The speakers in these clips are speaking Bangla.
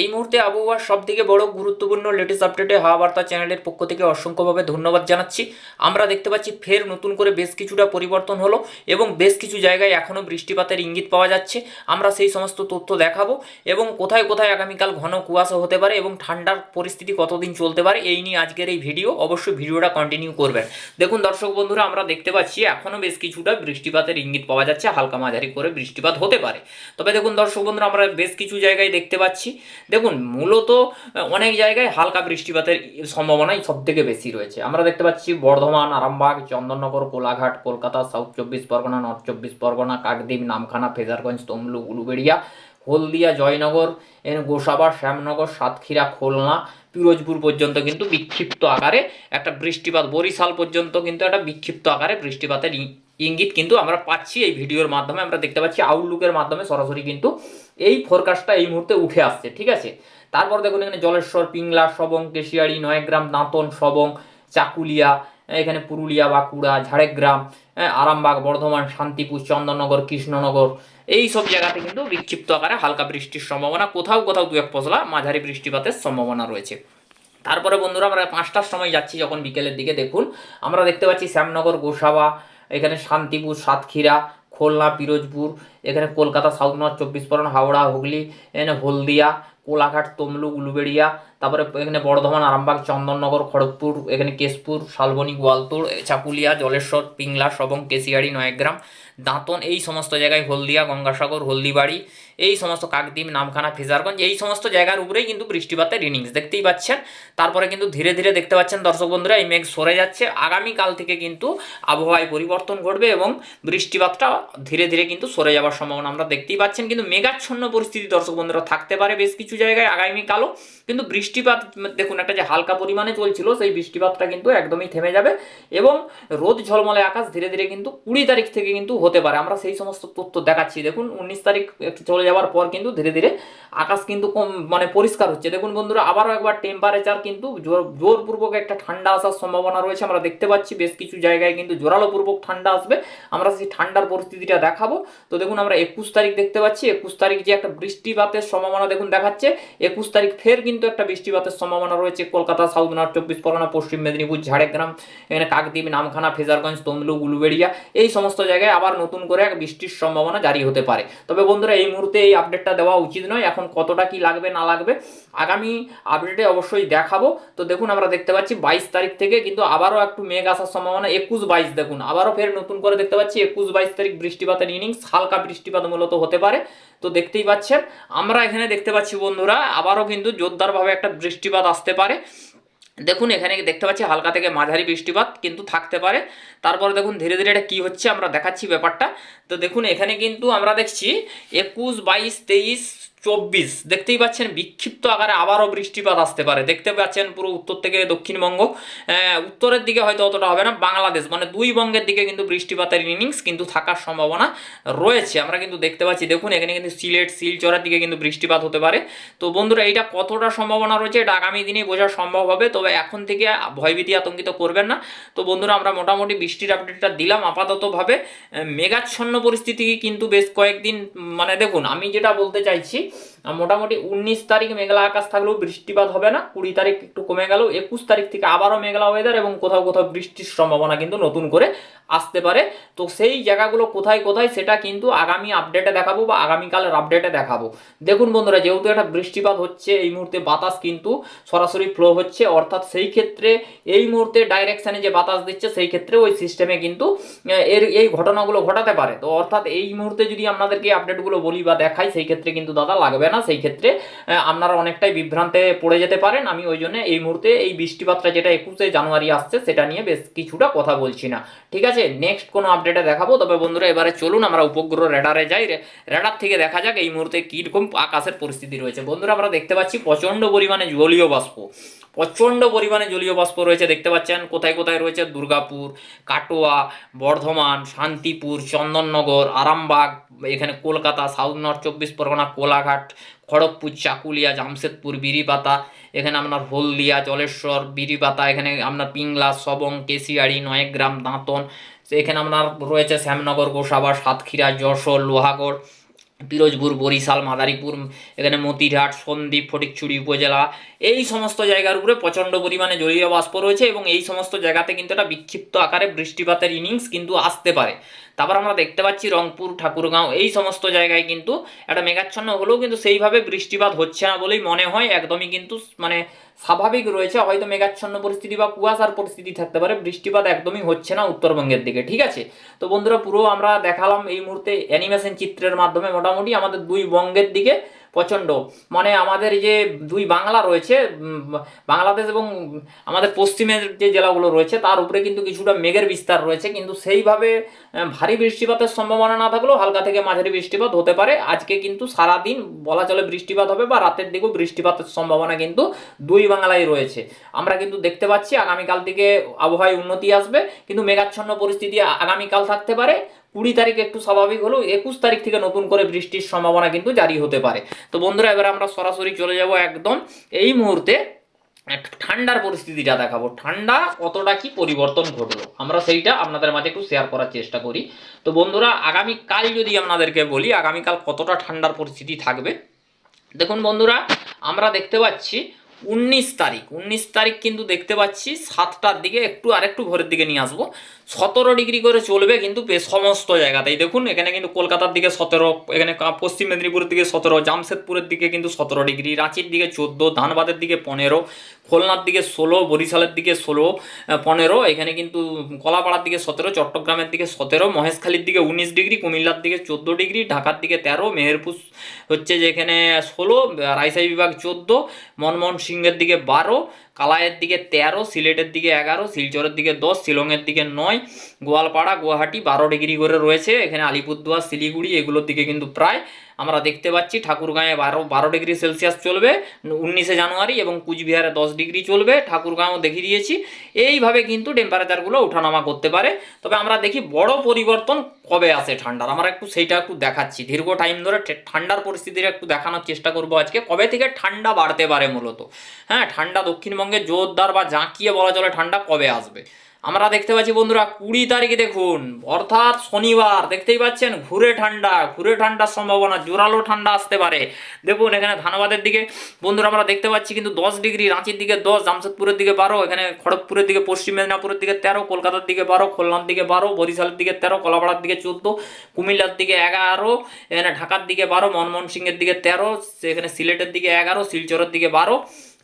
এই মুহূর্তে আবহাওয়ার সব থেকে বড় গুরুত্বপূর্ণ লেটেস্ট আপডেটে হাওয়া বার্তা চ্যানেলের পক্ষ থেকে অসংখ্যভাবে ধন্যবাদ জানাচ্ছি। আমরা দেখতে পাচ্ছি ফের নতুন করে বেশ কিছুটা পরিবর্তন হলো এবং বেশ কিছু জায়গায় এখনও বৃষ্টিপাতের ইঙ্গিত পাওয়া যাচ্ছে। আমরা সেই সমস্ত তথ্য দেখাবো এবং কোথায় কোথায় আগামীকাল ঘন কুয়াশা হতে পারে এবং ঠান্ডার পরিস্থিতি কতদিন চলতে পারে এই নিয়ে আজকের এই ভিডিও অবশ্যই ভিডিওটা কন্টিনিউ করবেন। দেখুন দর্শক বন্ধুরা, আমরা দেখতে পাচ্ছি এখনও বেশ কিছুটা বৃষ্টিপাতের ইঙ্গিত পাওয়া যাচ্ছে। হালকা মাঝারি করে বৃষ্টিপাত হতে পারে। তবে দেখুন দর্শক বন্ধুরা, আমরা বেশ কিছু জায়গায় দেখতে পাচ্ছি দেখুন, মূলত অনেক জায়গায় হালকা বৃষ্টিপাতের সম্ভাবনাই সব থেকে বেশি রয়েছে। আমরা দেখতে পাচ্ছি বর্ধমান, আরামবাগ, চন্দননগর, কোলাঘাট, কলকাতা, সাউথ চব্বিশ পরগনা, নর্থ চব্বিশ পরগনা, কাকদ্বীপ, নামখানা, ফেজারগঞ্জ তমলু উলুবেড়িয়া, হলদিয়া, জয়নগর গোসাবা, শ্যামনগর, সাতক্ষীরা, খুলনা, পিরোজপুর পর্যন্ত কিন্তু বিক্ষিপ্ত আকারে একটা বৃষ্টিপাত, বরিশাল পর্যন্ত কিন্তু একটা বিক্ষিপ্ত আকারে বৃষ্টিপাতের ইঙ্গিত কিন্তু আমরা পাচ্ছি এই ভিডিওর মাধ্যমে, আমরা দেখতে পাচ্ছি আউটলুকের মাধ্যমে সরাসরি কিন্তু এই ফোরকাস্টটা এই মুহূর্তে উঠে আসছে, ঠিক আছে? তারপর দেখুন এখানে জলেশ্বর, পিংলা, সবং কেশিয়াড়ি নয়গ্রাম, দাঁতন, সবং, চাকুলিয়া এখানে পুরুলিয়া, বাঁকুড়া, ঝাড়গ্রাম আরামবাগ, বর্ধমান, শান্তিপুর, চন্দননগর, কৃষ্ণনগর, এই সব জায়গাতে কিন্তু বিক্ষিপ্ত আকারে হালকা বৃষ্টির সম্ভাবনা, কোথাও কোথাও দু এক পশলা মাঝারি বৃষ্টিপাতের সম্ভাবনা রয়েছে। তারপরে বন্ধুরা আমরা পাঁচটার সময় যাচ্ছি যখন বিকেলের দিকে, দেখুন আমরা দেখতে পাচ্ছি শ্যামনগর, গোসাবা এখানে শান্তিপুর, সাতক্ষীরা, খুলনা, পিরোজপুর, এখানে কলকাতা, সাউথ নর্থ, চব্বিশ পরগনা, হাওড়া, হুগলি, এখানে হলদিয়া, কোলাঘাট, তমলুক, উলুবেড়িয়া, তারপরে এখানে বর্ধমান, আরামবাগ, চন্দননগর, খড়গপুর, এখানে কেশপুর, শালবনী গোয়ালতোড় চাকুলিয়া, জলেশ্বর, পিংলা সবং কেশিয়াড়ি, নয়গ্রাম, দাঁতন, এই সমস্ত জায়গায় হলদিয়া, গঙ্গাসাগর, হলদিবাড়ি এই সমস্ত কাকদ্বীপ, নামখানা, ফিজারগঞ্জ, এই সমস্ত জায়গার উপরেই কিন্তু বৃষ্টিপাতের ইনিংস দেখতেই পাচ্ছেন। তারপরে কিন্তু ধীরে ধীরে দেখতে পাচ্ছেন দর্শক বন্ধুরা, এই মেঘ সরে যাচ্ছে। আগামীকাল থেকে কিন্তু আবহাওয়ায় পরিবর্তন ঘটবে এবং বৃষ্টিপাতটা ধীরে ধীরে কিন্তু সরে যাওয়ার সম্ভাবনা আমরা দেখতেই পাচ্ছেন। কিন্তু মেঘাচ্ছন্ন পরিস্থিতি দর্শক বন্ধুরা থাকতে পারে বেশ কিছু জায়গায় আগামীকালও। কিন্তু বৃষ্টিপাত, দেখুন একটা যে হালকা পরিমাণে চলছিল, সেই বৃষ্টিপাতটা কিন্তু একদমই থেমে যাবে এবং রোদ ঝলমলে আকাশ ধীরে ধীরে কিন্তু কুড়ি তারিখ থেকে কিন্তু হতে পারে। আমরা সেই সমস্ত তথ্য দেখাচ্ছি। দেখুন, উনিশ তারিখ একটু যাওয়ার পর কিন্তু ধীরে ধীরে আকাশ কিন্তু কম মানে পরিষ্কার হচ্ছে। দেখুন বন্ধুরা, আবারও একবার টেম্পারেচার কিন্তু জোর, জোরপূর্বক একটা ঠান্ডা আসার সম্ভাবনা রয়েছে। আমরা দেখতে পাচ্ছি বেশ কিছু জায়গায় কিন্তু জোরালোপূর্বক ঠান্ডা আসবে। আমরা সেই ঠান্ডার পরিস্থিতিটা দেখাবো। তো দেখুন, আমরা একুশ তারিখ দেখতে পাচ্ছি। একুশ তারিখ যে একটা বৃষ্টিপাতের সম্ভাবনা দেখুন দেখাচ্ছে। একুশ তারিখ ফের কিন্তু একটা বৃষ্টিপাতের সম্ভাবনা রয়েছে। কলকাতা সাউথ নর্থ চব্বিশ পরগনা, পশ্চিম মেদিনীপুর, ঝাড়গ্রাম, এখানে কাকদ্বীপ, নামখানা, ফেজারগঞ্জ তমলু উলুবেড়িয়া, এই সমস্ত জায়গায় আবার নতুন করে এক বৃষ্টির সম্ভাবনা জারি হতে পারে। তবে বন্ধুরা, এই মুহূর্তে এই আপডেটটা দেওয়া উচিত নয়, এখন কতটা কি লাগবে, না লাগবে, আগামী আপডেটে অবশ্যই দেখাবো। তো দেখুন, আমরা দেখতে পাচ্ছি বাইশ তারিখ থেকে কিন্তু আবারও একটু মেঘ আসার সম্ভাবনা, একুশ বাইশ দেখুন, আবারও ফের নতুন করে দেখতে পাচ্ছি একুশ বাইশ তারিখ বৃষ্টিপাতের ইনিংস হালকা বৃষ্টিপাত মূলত হতে পারে। তো দেখতেই পাচ্ছেন, আমরা এখানে দেখতে পাচ্ছি বন্ধুরা, আবারও কিন্তু জোরদারভাবে একটা বৃষ্টিপাত আসতে পারে। দেখুন, এখানে দেখতে পাচ্ছি হালকা থেকে মাঝারি বৃষ্টিপাত কিন্তু থাকতে পারে। তারপরে দেখুন, ধীরে ধীরে এটা কী হচ্ছে আমরা দেখাচ্ছি ব্যাপারটা। তো দেখুন, এখানে কিন্তু আমরা দেখছি একুশ, বাইশ, তেইশ চব্বিশ। দেখতেই পাচ্ছেন, বিক্ষিপ্ত আকারে আবারও বৃষ্টিপাত আসতে পারে। দেখতে পাচ্ছেন পুরো উত্তর থেকে দক্ষিণবঙ্গ। উত্তরের দিকে হয়তো অতটা হবে না, বাংলাদেশ। মানে দুই বঙ্গের দিকে কিন্তু বৃষ্টিপাতের ইনিংস কিন্তু থাকার সম্ভাবনা রয়েছে। আমরা কিন্তু দেখতে পাচ্ছি, দেখুন, এখানে কিন্তু সিলেট, শিলচরের দিকে কিন্তু বৃষ্টিপাত হতে পারে। তো বন্ধুরা এটা কতটা সম্ভাবনা রয়েছে, এটা আগামী দিনে বোঝা সম্ভব হবে। তবে এখন থেকে ভয়ভীতি আতঙ্কিত করবেন না। তো বন্ধুরা, আমরা মোটামুটি বৃষ্টির আপডেটটা দিলাম আপাততভাবে। মেঘাচ্ছন্ন পরিস্থিতি কিন্তু বেশ কয়েকদিন মানে দেখুন, আমি যেটা বলতে চাইছি মোটামুটি উনিশ তারিখ মেঘলা আকাশ থাকলেও বৃষ্টিপাত হবে না, কুড়ি তারিখ একটু কমে গেল একুশ তারিখ থেকে আবারও মেঘলা ওয়েদার এবং কোথাও কোথাও বৃষ্টির সম্ভাবনা কিন্তু নতুন করে আসতে পারে। তো সেই জায়গাগুলো কোথায় কোথায় সেটা কিন্তু আগামী আপডেটে দেখাবো বা আগামীকালের আপডেটে দেখাবো। দেখুন বন্ধুরা, যেহেতু একটা বৃষ্টিপাত হচ্ছে, এই মুহূর্তে বাতাস কিন্তু সরাসরি ফ্লো হচ্ছে, অর্থাৎ সেই ক্ষেত্রে এই মুহূর্তে ডাইরেকশানে যে বাতাস দিচ্ছে, সেই ক্ষেত্রে ওই সিস্টেমে কিন্তু এর, এই ঘটনাগুলো ঘটাতে পারে। তো অর্থাৎ এই মুহূর্তে যদি আপনাদেরকে আপডেটগুলো বলি বা দেখাই, সেই ক্ষেত্রে কিন্তু দাদা লাগবে না, সেই ক্ষেত্রে আপনারা অনেকটাই বিভ্রান্তে পড়ে যেতে পারেন। আমি ওই জন্য এই মুহূর্তে এই বৃষ্টিপাতটা যেটা একুশে জানুয়ারি আসছে, সেটা নিয়ে বেশ কিছুটা কথা বলছি না। ঠিক আছে নেক্সট কোনো আপডেটে দেখাবো। তবে বন্ধুরা, এবারে চলুন আমরা উপগ্রহ রেডারে যাই। রেডার থেকে দেখা যাক এই মুহূর্তে কীরকম আকাশের পরিস্থিতি রয়েছে। বন্ধুরা, আমরা দেখতে পাচ্ছি প্রচণ্ড পরিমাণে জলীয় বাষ্প। প্রচণ্ড পরিমাণে জলীয় বাষ্প রয়েছে, দেখতে পাচ্ছেন? কোথায় কোথায় রয়েছে? দুর্গাপুর, কাটোয়া, বর্ধমান, শান্তিপুর, চন্দননগর, আরামবাগ, এখানে কলকাতা সাউথ নর্থ চব্বিশ পরগনা, কোলাঘাট, খড়গপুর, চাকুলিয়া, জামশেদপুর, বিরিপাতা, এখানে আপনার হলদিয়া, জলেশ্বর, বিরিপাতা, এখানে আপনার পিংলা, সবং, কেশিয়াড়ি, নয়গ্রাম, দাঁতন, এখানে আপনার রয়েছে শ্যামনগর, গোসাবা, সাতক্ষীরা, যশোর, লোহাগড় পিরোজপুর বরিশাল, মাদারীপুর, এখানে মতিরহাট, সন্দ্বীপ, ফটিকছড়ি উপজেলা, এই সমস্ত জায়গার উপরে প্রচণ্ড পরিমাণে জলীয় বাষ্প রয়েছে এবং এই সমস্ত জায়গাতে কিন্তু একটা বিক্ষিপ্ত আকারে বৃষ্টিপাতের ইনিংস কিন্তু আসতে পারে। তারপর আমরা দেখতে পাচ্ছি রংপুর, ঠাকুরগাঁও, এই সমস্ত জায়গায় কিন্তু একটা মেঘাচ্ছন্ন হলেও কিন্তু সেইভাবে বৃষ্টিপাত হচ্ছে না বলেই মনে হয়, একদমই কিন্তু মানে স্বাভাবিক রয়েছে। হয়তো মেঘাচ্ছন্ন পরিস্থিতি বা কুয়াশার পরিস্থিতি থাকতে পারে, বৃষ্টিপাত একদমই হচ্ছে না উত্তরবঙ্গের দিকে, ঠিক আছে? তো বন্ধুরা পুরো আমরা দেখালাম এই মুহূর্তে অ্যানিমেশন চিত্রের মাধ্যমে, মোটামুটি আমাদের দুই বঙ্গের দিকে প্রচণ্ড। মানে আমাদের যে দুই বাংলা রয়েছে বাংলাদেশ এবং আমাদের পশ্চিমের যে জেলাগুলো রয়েছে, তার উপরে কিন্তু কিছুটা মেঘের বিস্তার রয়েছে। কিন্তু সেইভাবে ভারী বৃষ্টিপাতের সম্ভাবনা না থাকলেও হালকা থেকে মাঝারি বৃষ্টিপাত হতে পারে। আজকে কিন্তু সারাদিন বলা চলে বৃষ্টিপাত হবে বা রাতের দিকেও বৃষ্টিপাতের সম্ভাবনা কিন্তু দুই বাংলায় রয়েছে। আমরা কিন্তু দেখতে পাচ্ছি, আগামীকাল থেকে আবহাওয়ায় উন্নতি আসবে। কিন্তু মেঘাচ্ছন্ন পরিস্থিতি আগামীকাল থাকতে পারে। কুড়ি তারিখ একটু স্বাভাবিক হলেও একুশ তারিখ থেকে নতুন করে বৃষ্টির সম্ভাবনা কিন্তু জারি হতে পারে। তো বন্ধুরা, এবার আমরা সরাসরি চলে যাব একদম এই মুহূর্তে ঠান্ডার পরিস্থিতিটা দেখাবো। ঠান্ডা কতটা কি পরিবর্তন ঘটলো? আমরা সেইটা আপনাদের মাঝে একটু শেয়ার করার চেষ্টা করি। তো বন্ধুরা, আগামীকাল যদি আপনাদেরকে বলি, আগামীকাল কতটা ঠান্ডার পরিস্থিতি থাকবে? দেখুন বন্ধুরা, আমরা দেখতে পাচ্ছি উনিশ তারিখ উনিশ তারিখ কিন্তু দেখতে পাচ্ছি সাতটার দিকে একটু আরেকটু ভোরের দিকে নিয়ে আসব। সতেরো ডিগ্রি করে চলবে কিন্তু সমস্ত জায়গাতেই। দেখুন, এখানে কিন্তু কলকাতার দিকে সতেরো, এখানে পশ্চিম মেদিনীপুরের দিকে সতেরো, জামশেদপুরের দিকে কিন্তু সতেরো ডিগ্রি, রাঁচির দিকে চোদ্দ, ধানবাদের দিকে পনেরো, খুলনার দিকে ষোলো, বরিশালের দিকে ষোলো পনেরো, এখানে কিন্তু কলাপাড়ার দিকে সতেরো, চট্টগ্রামের দিকে সতেরো, মহেশখালীর দিকে উনিশ ডিগ্রি, কুমিল্লার দিকে চোদ্দ ডিগ্রি, ঢাকার দিকে তেরো, মেহেরপুর হচ্ছে যে এখানে ষোলো রাইসাই বিভাগ চোদ্দ, মনমোহন সিংহের দিকে বারো, কালাইয়ের দিকে তেরো, সিলেটের দিকে এগারো, শিলচরের দিকে দশ, শিলংয়ের দিকে নয় গোয়ালপাড়া, গুয়াহাটি, বারো ডিগ্রি করে রয়েছে। এখানে আলিপুরদুয়ার, শিলিগুড়ি এগুলোর দিকে কিন্তু প্রায় আমরা দেখতে পাচ্ছি ঠাকুরগাঁয়ে বারো বারো ডিগ্রি সেলসিয়াস চলবে, উনিশে জানুয়ারি এবং কুচবিহারে দশ ডিগ্রি চলবে, ঠাকুরগাঁও দেখিয়ে দিয়েছি। এইভাবে কিন্তু টেম্পারেচারগুলো ওঠানামা করতে পারে। তবে আমরা দেখি বড় পরিবর্তন কবে আসে ঠান্ডার? আমরা একটু সেইটা একটু দেখাচ্ছি। দীর্ঘ টাইম ধরে ঠান্ডার পরিস্থিতিটা একটু দেখানোর চেষ্টা করব আজকে। কবে থেকে ঠান্ডা বাড়তে পারে মূলত? হ্যাঁ ঠান্ডা দক্ষিণবঙ্গে জোরদার বা জাঁকিয়ে বলা চলে ঠান্ডা কবে আসবে? আমরা দেখতে পাচ্ছি বন্ধুরা কুড়ি তারিখে দেখুন, অর্থাৎ শনিবার, দেখতেই পাচ্ছেন ঘুরে ঠান্ডা, ঘুরে ঠান্ডার সম্ভাবনা, জোরালো ঠান্ডা আসতে পারে। দেখুন এখানে ধানবাদের দিকে, বন্ধুরা আমরা দেখতে পাচ্ছি কিন্তু দশ ডিগ্রি, রাঁচির দিকে দশ, জামশেদপুরের দিকে বারো, এখানে খড়গপুরের দিকে পশ্চিম মেদিনীপুরের দিকে তেরো, কলকাতার দিকে বারো, খুলনার দিকে বারো, বরিশালের দিকে তেরো, কলাপাড়ার দিকে চোদ্দ, কুমিল্লার দিকে এগারো, এখানে ঢাকার দিকে বারো, মনমোহন সিংয়ের দিকে তেরো, এখানে সিলেটের দিকে এগারো, শিলচরের দিকে বারো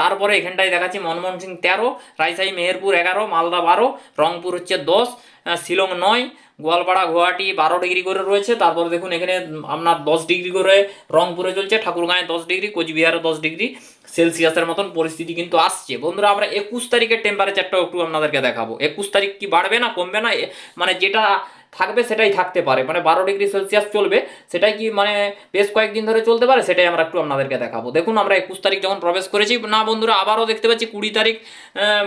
তারপরে এখানটায় দেখাচ্ছি মনমোহন সিং তেরো, রাজশাহী মেহেরপুর এগারো, মালদা বারো, রংপুর হচ্ছে দশ শিলং নয়, গোয়ালপাড়া গুয়াহাটি বারো ডিগ্রি করে রয়েছে। তারপর দেখুন এখানে আপনার দশ ডিগ্রি করে রংপুরে চলছে, ঠাকুরগাঁয়ে দশ ডিগ্রি, কোচবিহারে দশ ডিগ্রি সেলসিয়াসের মতন পরিস্থিতি কিন্তু আসছে। বন্ধুরা, আমরা একুশ তারিখের টেম্পারেচারটা একটু আপনাদেরকে দেখাবো। একুশ তারিখ কি বাড়বে না, কমবে না? মানে যেটা থাকবে, সেটাই থাকতে পারে। মানে বারো ডিগ্রি সেলসিয়াস চলবে, সেটাই কি মানে বেশ কয়েকদিন ধরে চলতে পারে, সেটাই আমরা একটু আপনাদেরকে দেখাবো। দেখুন, আমরা একুশ তারিখ যখন প্রবেশ করেছি, না বন্ধুরা, আবারও দেখতে পাচ্ছি কুড়ি তারিখ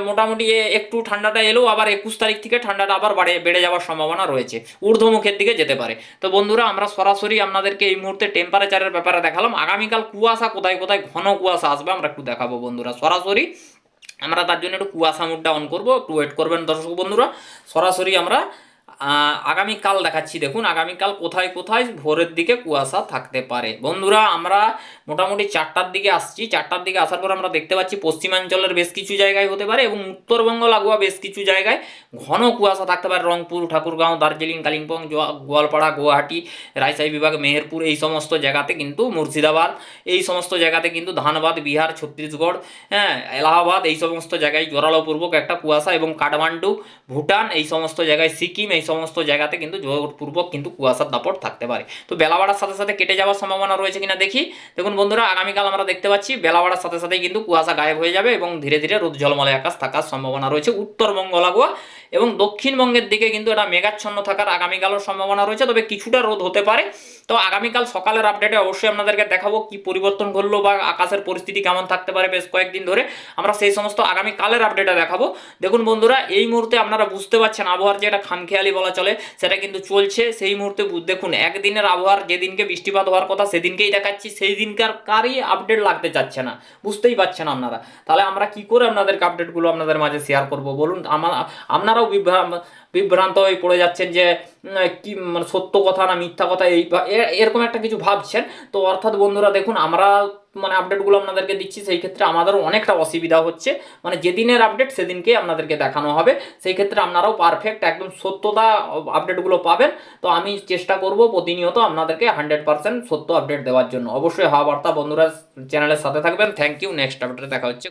মোটামুটি একটু ঠান্ডাটা এলেও আবার একুশ তারিখ থেকে ঠান্ডাটা আবার বাড়ে, বেড়ে যাওয়ার সম্ভাবনা রয়েছে। ঊর্ধ্বমুখের দিকে যেতে পারে। তো বন্ধুরা, আমরা সরাসরি আপনাদেরকে এই মুহূর্তে টেম্পারেচারের ব্যাপারে দেখালাম। আগামীকাল কুয়াশা কোথায় কোথায়? ঘন কুয়াশা আসবে, আমরা একটু দেখাবো বন্ধুরা। সরাসরি আমরা তার জন্য একটু কুয়াশা মুডটা অন করব, একটু ওয়েট করবেন দর্শক বন্ধুরা। সরাসরি আমরা আগামীকাল দেখাচ্ছি, দেখুন, আগামীকাল কোথায় কোথায় ভোরের দিকে কুয়াশা থাকতে পারে। বন্ধুরা, আমরা মোটামুটি চারটার দিকে আসছি। চারটার দিকে আসার পর আমরা দেখতে পাচ্ছি পশ্চিমাঞ্চলের বেশ কিছু জায়গায় হতে পারে এবং উত্তরবঙ্গ লাগোয়া বেশ কিছু জায়গায় ঘন কুয়াশা থাকতে পারে। রংপুর, ঠাকুরগাঁও, দার্জিলিং, কালিম্পং গোয়ালপাড়া, গুয়াহাটি, রাজশাহী বিভাগ, মেহেরপুর, এই সমস্ত জায়গাতে কিন্তু মুর্শিদাবাদ, এই সমস্ত জায়গাতে কিন্তু ধানবাদ, বিহার, ছত্তিশগড় হ্যাঁ এলাহাবাদ, এই সমস্ত জায়গায় জোরালোপূর্বক একটা কুয়াশা এবং কাঠমান্ডু, ভুটান, এই সমস্ত জায়গায় সিকিম, এই সমস্ত জায়গাতে কিন্তু জোরপূর্বক কিন্তু কুয়াশার দাপট থাকতে পারে। তো বেলা বাড়ার সাথে সাথে কেটে যাওয়ার সম্ভাবনা রয়েছে কিনা দেখি। দেখুন বন্ধুরা, আগামীকাল আমরা দেখতে পাচ্ছি বেলা বাড়ার সাথে সাথেই কিন্তু কুয়াশা গায়েব হয়ে যাবে এবং ধীরে ধীরে রোদ জলমলে আকাশ থাকার সম্ভাবনা রয়েছে। উত্তরবঙ্গ লাগোয়া এবং দক্ষিণবঙ্গের দিকে কিন্তু এটা মেঘাচ্ছন্ন থাকার আগামীকালও সম্ভাবনা রয়েছে, তবে কিছুটা রোদ হতে পারে। তো আগামীকাল সকালের আপডেটে অবশ্যই আপনাদেরকে দেখাবো কি পরিবর্তন ঘটলো বা আকাশের পরিস্থিতি কেমন থাকতে পারে বেশ কয়েকদিন ধরে। আমরা সেই সমস্ত আগামীকালের আপডেটে দেখাবো। দেখুন বন্ধুরা, এই মুহূর্তে আপনারা বুঝতে পারছেন আবহাওয়ার যে একটা খামখেয়ালি বলা চলে, সেটা কিন্তু চলছে। সেই মুহূর্তে দেখুন, একদিনের আবহাওয়ার যেদিনকে বৃষ্টিপাত হওয়ার কথা, সেদিনকেই দেখাচ্ছি। সেই দিনকার কারই আপডেট লাগতে চাচ্ছে না। বুঝতেই পারছেন আপনারা। তাহলে আমরা কি করে আপনাদেরকে আপডেটগুলো আপনাদের মাঝে শেয়ার করব? বলুন আমার আপনারা আপনারাও বিভ্রান্ত হয়ে পড়ে যাচ্ছেন যে কি মানে সত্য কথা না মিথ্যা কথা এই এরকম একটা কিছু ভাবছেন। তো অর্থাৎ বন্ধুরা, দেখুন, আমরা মানে আপডেটগুলো আপনাদেরকে দিচ্ছি, সেই ক্ষেত্রে আমাদেরও অনেকটা অসুবিধা হচ্ছে। মানে যেদিনের আপডেট সেদিনকেই আপনাদেরকে দেখানো হবে। সেই ক্ষেত্রে আপনারাও পারফেক্ট একদম সত্যতা আপডেটগুলো পাবেন। তো আমি চেষ্টা করব প্রতিনিয়ত আপনাদেরকে হান্ড্রেড পার্সেন্ট সত্য আপডেট দেওয়ার জন্য। অবশ্যই হাওয়া বার্তা বন্ধুরা, চ্যানেলের সাথে থাকবেন। থ্যাংক ইউ নেক্সট আপডেটে দেখা হচ্ছে।